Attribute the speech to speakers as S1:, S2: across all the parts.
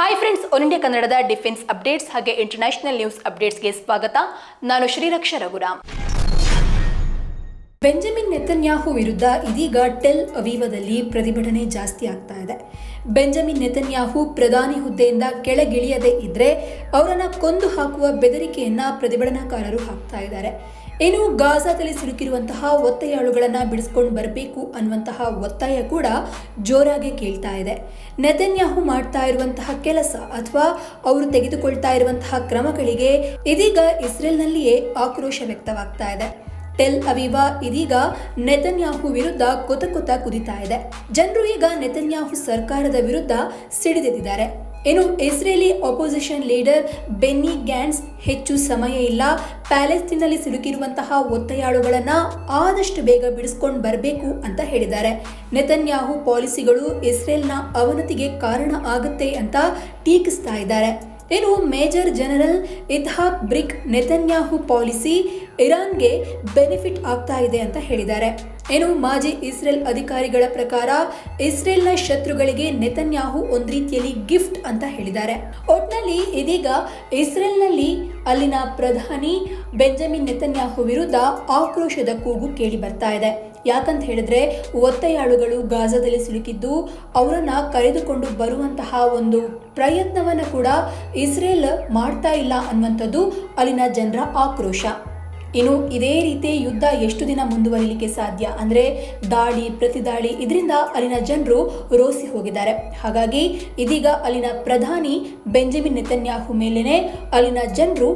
S1: Hi friends one India ಕನ್ನಡದ defence updates ಹಾಗೆ international news ಅಪ್ಡೇಟ್ಸ್ಗೆ ಸ್ವಾಗತ. ನಾನು ಶ್ರೀರಕ್ಷ ರಘುರಾಮ್. ಬೆಂಜಮಿನ್ ನೆತನ್ಯಾಹು ವಿರುದ್ಧ ಇದೀಗ ಟೆಲ್ ಅವೀವದಲ್ಲಿ ಪ್ರತಿಭಟನೆ ಜಾಸ್ತಿ ಆಗ್ತಾ ಇದೆ. ಬೆಂಜಮಿನ್ ನೆತನ್ಯಾಹು ಪ್ರಧಾನಿ ಹುದ್ದೆಯಿಂದ ಕೆಳಗಿಳಿಯದೇ ಇದ್ರೆ ಅವರನ್ನು ಕೊಂದು ಹಾಕುವ ಬೆದರಿಕೆಯನ್ನ ಪ್ರತಿಭಟನಾಕಾರರು ಹಾಕ್ತಾ ಇದ್ದಾರೆ. ಇನ್ನು ಗಾಜಾದಲ್ಲಿ ಸಿಲುಕಿರುವಂತಹ ಒತ್ತೆಯಾಳುಗಳನ್ನ ಬಿಡಿಸ್ಕೊಂಡು ಬರಬೇಕು ಅನ್ನುವಂತಹ ಒತ್ತಾಯ ಕೂಡ ಜೋರಾಗಿ ಕೇಳ್ತಾ ಇದೆ. ನೆತನ್ಯಾಹು ಮಾಡ್ತಾ ಇರುವಂತಹ ಕೆಲಸ ಅಥವಾ ಅವರು ತೆಗೆದುಕೊಳ್ತಾ ಇರುವಂತಹ ಕ್ರಮಗಳಿಗೆ ಇದೀಗ ಇಸ್ರೇಲ್ನಲ್ಲಿಯೇ ಆಕ್ರೋಶ ವ್ಯಕ್ತವಾಗ್ತಾ ಇದೆ. ಟೆಲ್ ಅವಿವಾ ಇದೀಗ ನೆತನ್ಯಾಹು ವಿರುದ್ಧ ಕೊತ ಕೊತ ಕುದಿತಾ ಇದೆ. ಜನರು ಈಗ ನೆತನ್ಯಾಹು ಸರ್ಕಾರದ ವಿರುದ್ಧ ಸಿಡಿದೆದ್ದಿದ್ದಾರೆ ಇನ್ನು Israeli opposition leader Benny Gantz ಹೆಚ್ಚು ಸಮಯ ಇಲ್ಲ. ಪ್ಯಾಲೆಸ್ತೀನಲ್ಲಿ ಸಿಲುಕಿರುವಂತಹ ಒತ್ತಾಯಾಳುಗಳನ್ನು ಆದಷ್ಟು ಬೇಗ ಬಿಡಿಸ್ಕೊಂಡು ಬರಬೇಕು ಅಂತ ಹೇಳಿದ್ದಾರೆ. ನೆತನ್ಯಾಹು ಪಾಲಿಸಿಗಳು ಇಸ್ರೇಲ್ನ ಅವನತಿಗೆ ಕಾರಣ ಆಗುತ್ತೆ ಅಂತ ಟೀಕಿಸ್ತಾ ಇದ್ದಾರೆ. ಏನು major general Yitzhak Brik Netanyahu policy ಇರಾನ್ಗೆ benefit ಆಗ್ತಾ ಇದೆ ಅಂತ ಹೇಳಿದ್ದಾರೆ. ಏನು, ಮಾಜಿ ಇಸ್ರೇಲ್ ಅಧಿಕಾರಿಗಳ ಪ್ರಕಾರ ಇಸ್ರೇಲ್ನ ಶತ್ರುಗಳಿಗೆ ನೆತನ್ಯಾಹು ಒಂದ್ ರೀತಿಯಲ್ಲಿ ಗಿಫ್ಟ್ ಅಂತ ಹೇಳಿದ್ದಾರೆ. ಒಟ್ನಲ್ಲಿ ಇದೀಗ ಇಸ್ರೇಲ್ನಲ್ಲಿ ಅಲ್ಲಿನ ಪ್ರಧಾನಿ ಬೆಂಜಮಿನ್ ನೆತನ್ಯಾಹು ವಿರುದ್ಧ ಆಕ್ರೋಶದ ಕೂಗು ಕೇಳಿ ಬರ್ತಾ ಇದೆ. ಯಾಕಂತ ಹೇಳಿದ್ರೆ, ಒತ್ತೆಯಾಳುಗಳು ಗಾಜಾದಲ್ಲಿ ಸಿಲುಕಿದ್ದು, ಅವರನ್ನ ಕರೆದುಕೊಂಡು ಬರುವಂತಹ ಒಂದು ಪ್ರಯತ್ನವನ್ನು ಕೂಡ ಇಸ್ರೇಲ್ ಮಾಡ್ತಾ ಇಲ್ಲ ಅನ್ನುವಂಥದ್ದು ಅಲ್ಲಿನ ಜನರ ಆಕ್ರೋಶ. ಇನ್ನು ಇದೇ ರೀತಿ ಯುದ್ಧ ಎಷ್ಟು ದಿನ ಮುಂದುವರಿಲಿಕ್ಕೆ ಸಾಧ್ಯ? ಅಂದರೆ ದಾಳಿ, ಪ್ರತಿದಾಳಿ, ಇದರಿಂದ ಅಲ್ಲಿನ ಜನರು ರೋಸಿ ಹೋಗಿದ್ದಾರೆ. ಹಾಗಾಗಿ ಇದೀಗ ಅಲ್ಲಿನ ಪ್ರಧಾನಿ ಬೆಂಜಮಿನ್ ನೆತನ್ಯಾಹು ಮೇಲೇನೆ ಅಲ್ಲಿನ ಜನರು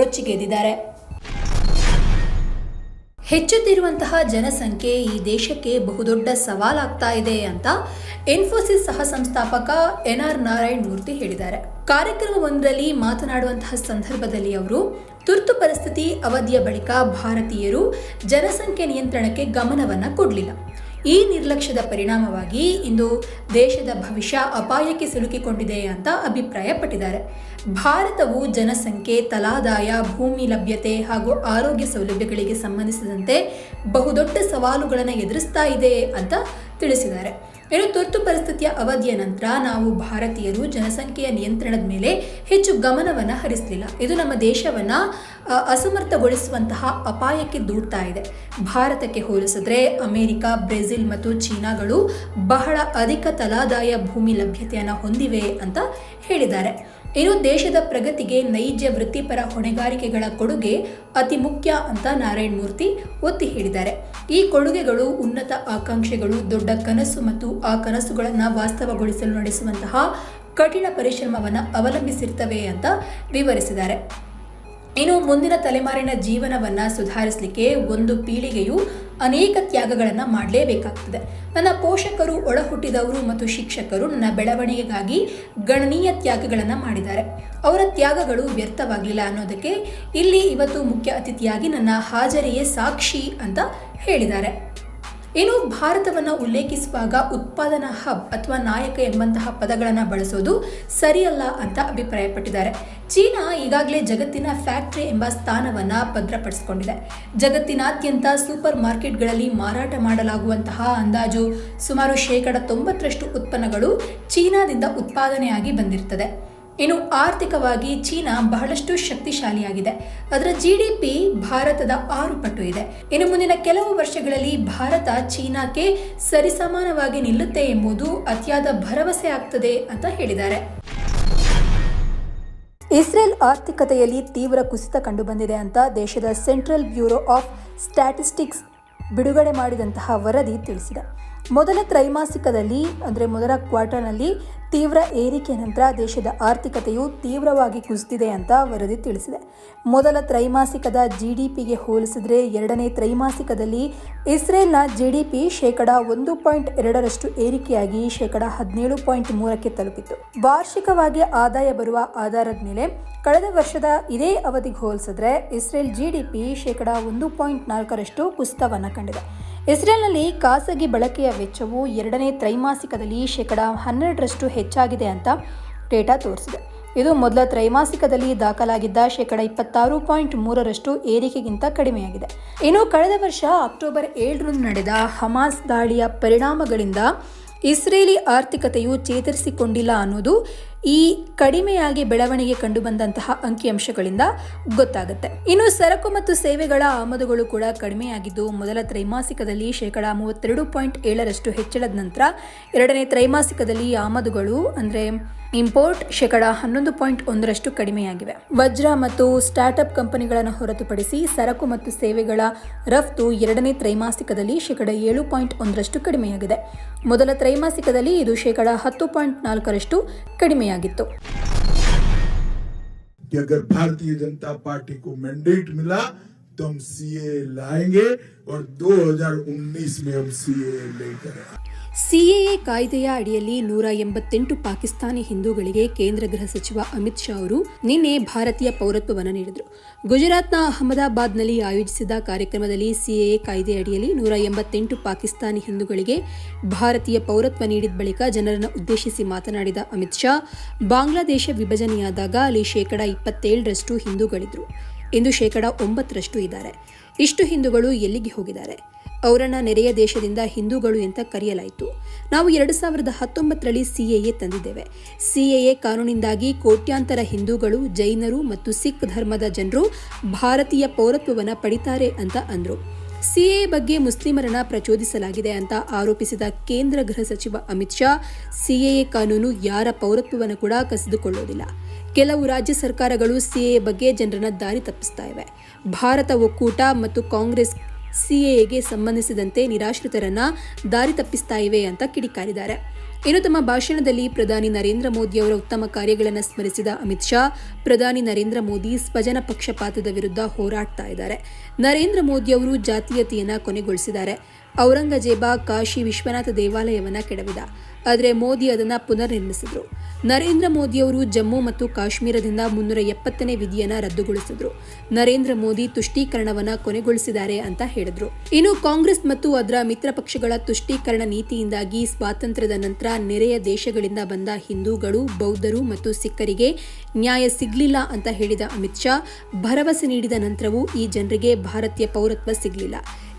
S1: ರೊಚ್ಚಿಗೆದ್ದಿದ್ದಾರೆ. ಹೆಚ್ಚುತ್ತಿರುವಂತಹ ಜನಸಂಖ್ಯೆ ಈ ದೇಶಕ್ಕೆ ಬಹುದೊಡ್ಡ ಸವಾಲಾಗ್ತಾ ಇದೆ ಅಂತ ಇನ್ಫೋಸಿಸ್ ಸಹ ಸಂಸ್ಥಾಪಕ ಎನ್ ಆರ್ ನಾರಾಯಣ್ ಮೂರ್ತಿ ಹೇಳಿದ್ದಾರೆ. ಕಾರ್ಯಕ್ರಮವೊಂದರಲ್ಲಿ ಮಾತನಾಡುವಂತಹ ಸಂದರ್ಭದಲ್ಲಿ ಅವರು ತುರ್ತು ಪರಿಸ್ಥಿತಿ ಅವಧಿಯ ಬಳಿಕ ಭಾರತೀಯರು ಜನಸಂಖ್ಯೆ ನಿಯಂತ್ರಣಕ್ಕೆ ಗಮನವನ್ನು ಕೊಡಲಿಲ್ಲ. ಈ ನಿರ್ಲಕ್ಷ್ಯದ ಪರಿಣಾಮವಾಗಿ ಇಂದು ದೇಶದ ಭವಿಷ್ಯ ಅಪಾಯಕ್ಕೆ ಸಿಲುಕಿಕೊಂಡಿದೆ ಅಂತ ಅಭಿಪ್ರಾಯಪಟ್ಟಿದ್ದಾರೆ. ಭಾರತವು ಜನಸಂಖ್ಯೆ, ತಲಾದಾಯ, ಭೂಮಿ ಲಭ್ಯತೆ ಹಾಗೂ ಆರೋಗ್ಯ ಸೌಲಭ್ಯಗಳಿಗೆ ಸಂಬಂಧಿಸಿದಂತೆ ಬಹುದೊಡ್ಡ ಸವಾಲುಗಳನ್ನು ಎದುರಿಸ್ತಾ ಇದೆ ಅಂತ ತಿಳಿಸಿದ್ದಾರೆ. ಇನ್ನು ತುರ್ತು ಪರಿಸ್ಥಿತಿಯ ಅವಧಿಯ ನಂತರ ನಾವು ಭಾರತೀಯರು ಜನಸಂಖ್ಯೆಯ ನಿಯಂತ್ರಣದ ಮೇಲೆ ಹೆಚ್ಚು ಗಮನವನ್ನು ಹರಿಸಲಿಲ್ಲ. ಇದು ನಮ್ಮ ದೇಶವನ್ನ ಅಸಮರ್ಥಗೊಳಿಸುವಂತಹ ಅಪಾಯಕ್ಕೆ ದೂಡ್ತಾ ಇದೆ. ಭಾರತಕ್ಕೆ ಹೋಲಿಸಿದ್ರೆ ಅಮೆರಿಕ, ಬ್ರೆಜಿಲ್ ಮತ್ತು ಚೀನಾಗಳು ಬಹಳ ಅಧಿಕ ತಲಾದಾಯ ಭೂಮಿ ಲಭ್ಯತೆಯನ್ನು ಹೊಂದಿವೆ ಅಂತ ಹೇಳಿದ್ದಾರೆ. ಇನ್ನು ದೇಶದ ಪ್ರಗತಿಗೆ ನೈಜ ವೃತ್ತಿಪರ ಹೊಣೆಗಾರಿಕೆಗಳ ಕೊಡುಗೆ ಅತಿ ಮುಖ್ಯ ಅಂತ ನಾರಾಯಣ ಮೂರ್ತಿ ಒತ್ತಿ ಹೇಳಿದ್ದಾರೆ. ಈ ಕೊಡುಗೆಗಳು ಉನ್ನತ ಆಕಾಂಕ್ಷೆಗಳು, ದೊಡ್ಡ ಕನಸು ಮತ್ತು ಆ ಕನಸುಗಳನ್ನು ವಾಸ್ತವಗೊಳಿಸಲು ನಡೆಸುವಂತಹ ಕಠಿಣ ಪರಿಶ್ರಮವನ್ನು ಅವಲಂಬಿಸಿರ್ತವೆ ಅಂತ ವಿವರಿಸಿದ್ದಾರೆ. ಇನ್ನು ಮುಂದಿನ ತಲೆಮಾರಿನ ಜೀವನವನ್ನ ಸುಧಾರಿಸಲಿಕ್ಕೆ ಒಂದು ಪೀಳಿಗೆಯು ಅನೇಕ ತ್ಯಾಗಗಳನ್ನು ಮಾಡಲೇಬೇಕಾಗ್ತದೆ. ನನ್ನ ಪೋಷಕರು ಒಳಹುಟ್ಟಿದವರು ಮತ್ತು ಶಿಕ್ಷಕರು ನನ್ನ ಬೆಳವಣಿಗೆಗಾಗಿ ಗಣನೀಯ ತ್ಯಾಗಗಳನ್ನು ಮಾಡಿದ್ದಾರೆ. ಅವರ ತ್ಯಾಗಗಳು ವ್ಯರ್ಥವಾಗಿಲ್ಲ ಅನ್ನೋದಕ್ಕೆ ಇಲ್ಲಿ ಇವತ್ತು ಮುಖ್ಯ ಅತಿಥಿಯಾಗಿ ನನ್ನ ಹಾಜರಿಯೇ ಸಾಕ್ಷಿ ಅಂತ ಹೇಳಿದ್ದಾರೆ. ಇನ್ನು ಭಾರತವನ್ನು ಉಲ್ಲೇಖಿಸುವಾಗ ಉತ್ಪಾದನಾ ಹಬ್ ಅಥವಾ ನಾಯಕ ಎಂಬಂತಹ ಪದಗಳನ್ನು ಬಳಸೋದು ಸರಿಯಲ್ಲ ಅಂತ ಅಭಿಪ್ರಾಯಪಟ್ಟಿದ್ದಾರೆ. ಚೀನಾ ಈಗಾಗಲೇ ಜಗತ್ತಿನ ಫ್ಯಾಕ್ಟರಿ ಎಂಬ ಸ್ಥಾನವನ್ನು ಭದ್ರಪಡಿಸಿಕೊಂಡಿದೆ. ಜಗತ್ತಿನಾದ್ಯಂತ ಸೂಪರ್ ಮಾರ್ಕೆಟ್ಗಳಲ್ಲಿ ಮಾರಾಟ ಮಾಡಲಾಗುವಂತಹ ಅಂದಾಜು ಸುಮಾರು ಶೇಕಡ ತೊಂಬತ್ತರಷ್ಟು ಉತ್ಪನ್ನಗಳು ಚೀನಾದಿಂದ ಉತ್ಪಾದನೆಯಾಗಿ ಬಂದಿರ್ತದೆ. ಇನ್ನು ಆರ್ಥಿಕವಾಗಿ ಚೀನಾ ಬಹಳಷ್ಟು ಶಕ್ತಿಶಾಲಿಯಾಗಿದೆ. ಅದರ ಜಿಡಿಪಿ ಭಾರತದ ಆರು ಪಟ್ಟು ಇದೆ. ಇನ್ನು ಮುಂದಿನ ಕೆಲವು ವರ್ಷಗಳಲ್ಲಿ ಭಾರತ ಚೀನಾಕ್ಕೆ ಸರಿಸಮಾನವಾಗಿ ನಿಲ್ಲುತ್ತೆ ಎಂಬುದು ಅತಿಯಾದ ಭರವಸೆ ಆಗ್ತದೆ ಅಂತ ಹೇಳಿದ್ದಾರೆ. ಇಸ್ರೇಲ್ ಆರ್ಥಿಕತೆಯಲ್ಲಿ ತೀವ್ರ ಕುಸಿತ ಕಂಡುಬಂದಿದೆ ಅಂತ ದೇಶದ ಸೆಂಟ್ರಲ್ ಬ್ಯೂರೋ ಆಫ್ ಸ್ಟ್ಯಾಟಿಸ್ಟಿಕ್ಸ್ ಬಿಡುಗಡೆ ಮಾಡಿದಂತಹ ವರದಿ ತಿಳಿಸಿದೆ. ಮೊದಲ ತ್ರೈಮಾಸಿಕದಲ್ಲಿ, ಅಂದರೆ ಮೊದಲ ಕ್ವಾರ್ಟರ್ನಲ್ಲಿ ತೀವ್ರ ಏರಿಕೆ ನಂತರ ದೇಶದ ಆರ್ಥಿಕತೆಯು ತೀವ್ರವಾಗಿ ಕುಸಿದಿದೆ ಅಂತ ವರದಿ ತಿಳಿಸಿದೆ. ಮೊದಲ ತ್ರೈಮಾಸಿಕದ ಜಿ ಡಿ ಪಿಗೆ ಹೋಲಿಸಿದರೆ ಎರಡನೇ ತ್ರೈಮಾಸಿಕದಲ್ಲಿ ಇಸ್ರೇಲ್ನ ಜಿ ಡಿ ಪಿ ಶೇಕಡ ಒಂದು ಪಾಯಿಂಟ್ ಎರಡರಷ್ಟು ಏರಿಕೆಯಾಗಿ ಶೇಕಡ ಹದಿನೇಳು ಪಾಯಿಂಟ್ ಮೂರಕ್ಕೆ ತಲುಪಿತು ವಾರ್ಷಿಕವಾಗಿ ಆದಾಯ ಬರುವ ಆಧಾರದ ಮೇಲೆ ಕಳೆದ ವರ್ಷದ ಇದೇ ಅವಧಿಗೆ ಹೋಲಿಸಿದ್ರೆ ಇಸ್ರೇಲ್ ಜಿ ಡಿ ಪಿ ಶೇಕಡ ಒಂದು ಪಾಯಿಂಟ್ ನಾಲ್ಕರಷ್ಟು ಕುಸಿತವನ್ನು ಕಂಡಿದೆ. ಇಸ್ರೇಲ್ನಲ್ಲಿ ಖಾಸಗಿ ಬಳಕೆಯ ವೆಚ್ಚವು ಎರಡನೇ ತ್ರೈಮಾಸಿಕದಲ್ಲಿ ಶೇಕಡ ಹನ್ನೆರಡರಷ್ಟು ಹೆಚ್ಚಾಗಿದೆ ಅಂತ ಡೇಟಾ ತೋರಿಸಿದೆ. ಇದು ಮೊದಲ ತ್ರೈಮಾಸಿಕದಲ್ಲಿ ದಾಖಲಾಗಿದ್ದ ಶೇಕಡ ಇಪ್ಪತ್ತಾರು ಪಾಯಿಂಟ್ ಮೂರರಷ್ಟು ಏರಿಕೆಗಿಂತ ಕಡಿಮೆಯಾಗಿದೆ. ಇನ್ನು ಕಳೆದ ವರ್ಷ ಅಕ್ಟೋಬರ್ ಏಳರಂದು ನಡೆದ ಹಮಾಸ್ ದಾಳಿಯ ಪರಿಣಾಮಗಳಿಂದ ಇಸ್ರೇಲಿ ಆರ್ಥಿಕತೆಯು ಚೇತರಿಸಿಕೊಂಡಿಲ್ಲ ಅನ್ನೋದು ಈ ಕಡಿಮೆಯಾಗಿ ಬೆಳವಣಿಗೆ ಕಂಡುಬಂದಂತಹ ಅಂಕಿಅಂಶಗಳಿಂದ ಗೊತ್ತಾಗುತ್ತೆ. ಇನ್ನು ಸರಕು ಮತ್ತು ಸೇವೆಗಳ ಆಮದುಗಳು ಕೂಡ ಕಡಿಮೆಯಾಗಿದ್ದು, ಮೊದಲ ತ್ರೈಮಾಸಿಕದಲ್ಲಿ ಶೇಕಡ ಮೂವತ್ತೆರಡು ಪಾಯಿಂಟ್ ಏಳರಷ್ಟು ಹೆಚ್ಚಳದ ನಂತರ ಎರಡನೇ ತ್ರೈಮಾಸಿಕದಲ್ಲಿ ಆಮದುಗಳು ಅಂದರೆ ಇಂಪೋರ್ಟ್ ಶೇಕಡ ಹನ್ನೊಂದು ಪಾಯಿಂಟ್ ಒಂದರಷ್ಟು ಕಡಿಮೆಯಾಗಿವೆ. ವಜ್ರ ಮತ್ತು ಸ್ಟಾರ್ಟ್ಅಪ್ ಕಂಪನಿಗಳನ್ನು ಹೊರತುಪಡಿಸಿ ಸರಕು ಮತ್ತು ಸೇವೆಗಳ ರಫ್ತು ಎರಡನೇ ತ್ರೈಮಾಸಿಕದಲ್ಲಿ ಶೇಕಡ ಏಳು ಪಾಯಿಂಟ್ ಒಂದರಷ್ಟು ಕಡಿಮೆಯಾಗಿದೆ. ಮೊದಲ ತ್ರೈಮಾಸಿಕದಲ್ಲಿ ಇದು ಶೇಕಡ ಹತ್ತು ಪಾಯಿಂಟ್ ನಾಲ್ಕರಷ್ಟು ಕಡಿಮೆಯಾಗಿತ್ತು
S2: कि अगर भारतीय जनता पार्टी को मैंडेट मिला तो हम सीए लाएंगे और 2019 में हम सीए लेकर आएंगे
S1: ಸಿಎಎ ಕಾಯ್ದೆಯ ಅಡಿಯಲ್ಲಿ ನೂರ ಎಂಬತ್ತೆಂಟು ಪಾಕಿಸ್ತಾನಿ ಹಿಂದೂಗಳಿಗೆ ಕೇಂದ್ರ ಗೃಹ ಸಚಿವ ಅಮಿತ್ ಶಾ ಅವರು ನಿನ್ನೆ ಭಾರತೀಯ ಪೌರತ್ವವನ್ನು ನೀಡಿದರು ಗುಜರಾತ್ನ ಅಹಮದಾಬಾದ್ನಲ್ಲಿ ಆಯೋಜಿಸಿದ ಕಾರ್ಯಕ್ರಮದಲ್ಲಿ ಸಿಎಎ ಕಾಯ್ದೆ ಅಡಿಯಲ್ಲಿ ನೂರ ಎಂಬತ್ತೆಂಟು ಪಾಕಿಸ್ತಾನಿ ಹಿಂದೂಗಳಿಗೆ ಭಾರತೀಯ ಪೌರತ್ವ ನೀಡಿದ ಬಳಿಕ ಜನರನ್ನು ಉದ್ದೇಶಿಸಿ ಮಾತನಾಡಿದ ಅಮಿತ್ ಶಾ ಬಾಂಗ್ಲಾದೇಶ ವಿಭಜನೆಯಾದಾಗ ಅಲ್ಲಿ ಶೇಕಡ ಇಪ್ಪತ್ತೇಳರಷ್ಟು ಹಿಂದೂಗಳಿದ್ರು ಇಂದು ಶೇಕಡ ಒಂಬತ್ತರಷ್ಟು ಇದ್ದಾರೆ. ಇಷ್ಟು ಹಿಂದೂಗಳು ಎಲ್ಲಿಗೆ ಹೋಗಿದ್ದಾರೆ? ಅವರನ್ನ ನೆರೆಯ ದೇಶದಿಂದ ಹಿಂದೂಗಳು ಅಂತ ಕರೆಯಲಾಯಿತು. ನಾವು ಎರಡು ಸಾವಿರದ ಹತ್ತೊಂಬತ್ತರಲ್ಲಿ ಸಿಎಎ ತಂದಿದ್ದೇವೆ. ಸಿಎಎ ಕಾನೂನಿಂದಾಗಿ ಕೋಟ್ಯಾಂತರ ಹಿಂದೂಗಳು, ಜೈನರು ಮತ್ತು ಸಿಖ್ ಧರ್ಮದ ಜನರು ಭಾರತೀಯ ಪೌರತ್ವವನ್ನು ಪಡಿತಾರೆ ಅಂತ ಅಂದರು. ಸಿಎ ಬಗ್ಗೆ ಮುಸ್ಲಿಮರನ್ನ ಪ್ರಚೋದಿಸಲಾಗಿದೆ ಅಂತ ಆರೋಪಿಸಿದ ಕೇಂದ್ರ ಗೃಹ ಸಚಿವ ಅಮಿತ್ ಶಾ ಸಿಎಎ ಕಾನೂನು ಯಾರ ಪೌರತ್ವವನ್ನು ಕೂಡ ಕಸಿದುಕೊಳ್ಳೋದಿಲ್ಲ. ಕೆಲವು ರಾಜ್ಯ ಸರ್ಕಾರಗಳು ಸಿಎಎ ಬಗ್ಗೆ ಜನರನ್ನ ದಾರಿ ತಪ್ಪಿಸ್ತಾ ಇವೆ. ಭಾರತ ಒಕ್ಕೂಟ ಮತ್ತು ಕಾಂಗ್ರೆಸ್ ಸಿಎಎಗೆ ಸಂಬಂಧಿಸಿದಂತೆ ನಿರಾಶ್ರಿತರನ್ನ ದಾರಿ ತಪ್ಪಿಸ್ತಾ ಇವೆ ಅಂತ ಕಿಡಿಕಾರಿದ್ದಾರೆ. ಇನ್ನು ತಮ್ಮ ಭಾಷಣದಲ್ಲಿ ಪ್ರಧಾನಿ ನರೇಂದ್ರ ಮೋದಿ ಅವರ ಉತ್ತಮ ಕಾರ್ಯಗಳನ್ನು ಸ್ಮರಿಸಿದ ಅಮಿತ್ ಶಾ, ಪ್ರಧಾನಿ ನರೇಂದ್ರ ಮೋದಿ ಸ್ವಜನ ಪಕ್ಷಪಾತದ ವಿರುದ್ಧ ಹೋರಾಡ್ತಾ ಇದ್ದಾರೆ. ನರೇಂದ್ರ ಮೋದಿ ಅವರು ಜಾತೀಯತೆಯನ್ನು ಕೊನೆಗೊಳಿಸಿದ್ದಾರೆ. ಔರಂಗಜೇಬ ಕಾಶಿ ವಿಶ್ವನಾಥ ದೇವಾಲಯವನ್ನ ಕೆಡವಿದ. ಆದರೆ ಮೋದಿ ಅದನ್ನ ಪುನರ್ನಿರ್ಮಿಸಿದರು. ನರೇಂದ್ರ ಮೋದಿಯವರು ಜಮ್ಮು ಮತ್ತು ಕಾಶ್ಮೀರದಿಂದ ಮುನ್ನೂರ ಎಪ್ಪತ್ತನೇ ವಿಧಿಯನ್ನು ರದ್ದುಗೊಳಿಸಿದ್ರು. ನರೇಂದ್ರ ಮೋದಿ ತುಷ್ಟೀಕರಣವನ್ನ ಕೊನೆಗೊಳಿಸಿದ್ದಾರೆ ಅಂತ ಹೇಳಿದ್ರು. ಇನ್ನು ಕಾಂಗ್ರೆಸ್ ಮತ್ತು ಅದರ ಮಿತ್ರ ಪಕ್ಷಗಳ ತುಷ್ಟೀಕರಣ ನೀತಿಯಿಂದಾಗಿ ಸ್ವಾತಂತ್ರ್ಯದ ನಂತರ ನೆರೆಯ ದೇಶಗಳಿಂದ ಬಂದ ಹಿಂದೂಗಳು, ಬೌದ್ಧರು ಮತ್ತು ಸಿಖ್ಖರಿಗೆ ನ್ಯಾಯ ಸಿಗಲಿಲ್ಲ ಅಂತ ಹೇಳಿದ ಅಮಿತ್ ಶಾ, ಭರವಸೆ ನೀಡಿದ ನಂತರವೂ ಈ ಜನರಿಗೆ ಭಾರತೀಯ ಪೌರತ್ವ ಸಿಗಲಿಲ್ಲ.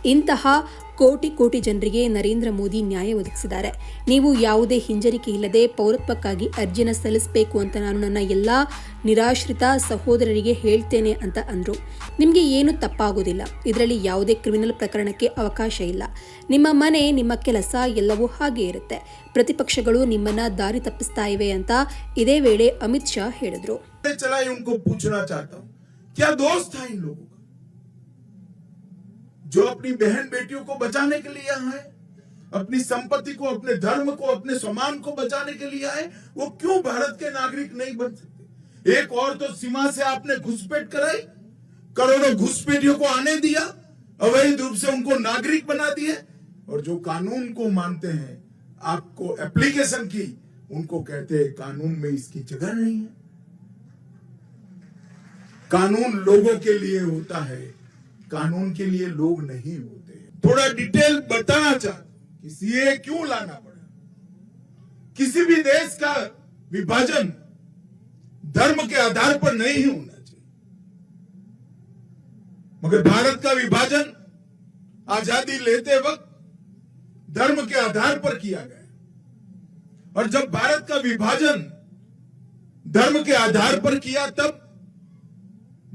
S1: ಇಂತಹ ಕೋಟಿ ಕೋಟಿ ಜನರಿಗೆ ನರೇಂದ್ರ ಮೋದಿ ನ್ಯಾಯ ಒದಗಿಸಿದ್ದಾರೆ. ನೀವು ಯಾವುದೇ ಹಿಂಜರಿಕೆ ಇಲ್ಲದೆ ಪೌರತ್ವಕ್ಕಾಗಿ ಅರ್ಜಿನ ಸಲ್ಲಿಸಬೇಕು ಅಂತ ನಾನು ನನ್ನ ಎಲ್ಲ ನಿರಾಶ್ರಿತ ಸಹೋದರರಿಗೆ ಹೇಳ್ತೇನೆ ಅಂತ ಅಂದರು. ನಿಮಗೆ ಏನು ತಪ್ಪಾಗೋದಿಲ್ಲ. ಇದರಲ್ಲಿ ಯಾವುದೇ ಕ್ರಿಮಿನಲ್ ಪ್ರಕರಣಕ್ಕೆ ಅವಕಾಶ ಇಲ್ಲ. ನಿಮ್ಮ ಮನೆ, ನಿಮ್ಮ ಕೆಲಸ ಎಲ್ಲವೂ ಹಾಗೆ ಇರುತ್ತೆ. ಪ್ರತಿಪಕ್ಷಗಳು ನಿಮ್ಮನ್ನ ದಾರಿ ತಪ್ಪಿಸ್ತಾ ಇವೆ ಅಂತ ಇದೇ ವೇಳೆ ಅಮಿತ್ ಶಾ ಹೇಳಿದರು.
S2: जो अपनी बहन बेटियों को बचाने के लिए आए, अपनी संपत्ति को, अपने धर्म को, अपने सम्मान को बचाने के लिए आए, वो क्यों भारत के नागरिक नहीं बन सकते? एक और तो सीमा से आपने घुसपैठ कराई, करोड़ों घुसपैठियों को आने दिया, अवैध रूप से उनको नागरिक बना दिए, और जो कानून को मानते हैं, आपको एप्लीकेशन की, उनको कहते हैं, कानून में इसकी जगह नहीं है। कानून लोगों के लिए होता है कानून के लिए लोग नहीं होते थोड़ा डिटेल बताना चाहता कि सीए क्यों लाना पड़ा? किसी भी देश का विभाजन धर्म के आधार पर नहीं होना चाहिए। मगर भारत का विभाजन आज़ादी लेते वक्त धर्म के आधार पर किया गया। और जब भारत का विभाजन धर्म के आधार पर किया, तब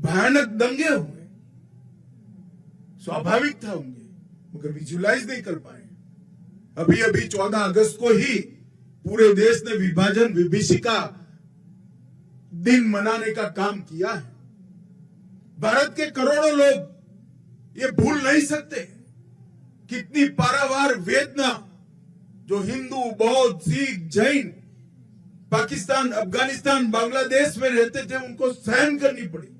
S2: भयानक दंगे हुए। स्वाभाविक था होंगे मगर विजुलाइज नहीं कर पाए अभी अभी 14 अगस्त को ही पूरे देश ने विभाजन, विभीषिका दिन मनाने का काम किया है। भारत के करोड़ों लोग ये भूल नहीं सकते कितनी पारावार वेदना जो हिंदू, बौद्ध, सिख, जैन, पाकिस्तान, अफ़गानिस्तान, बांग्लादेश में रहते थे, उनको सहन करनी पड़ी।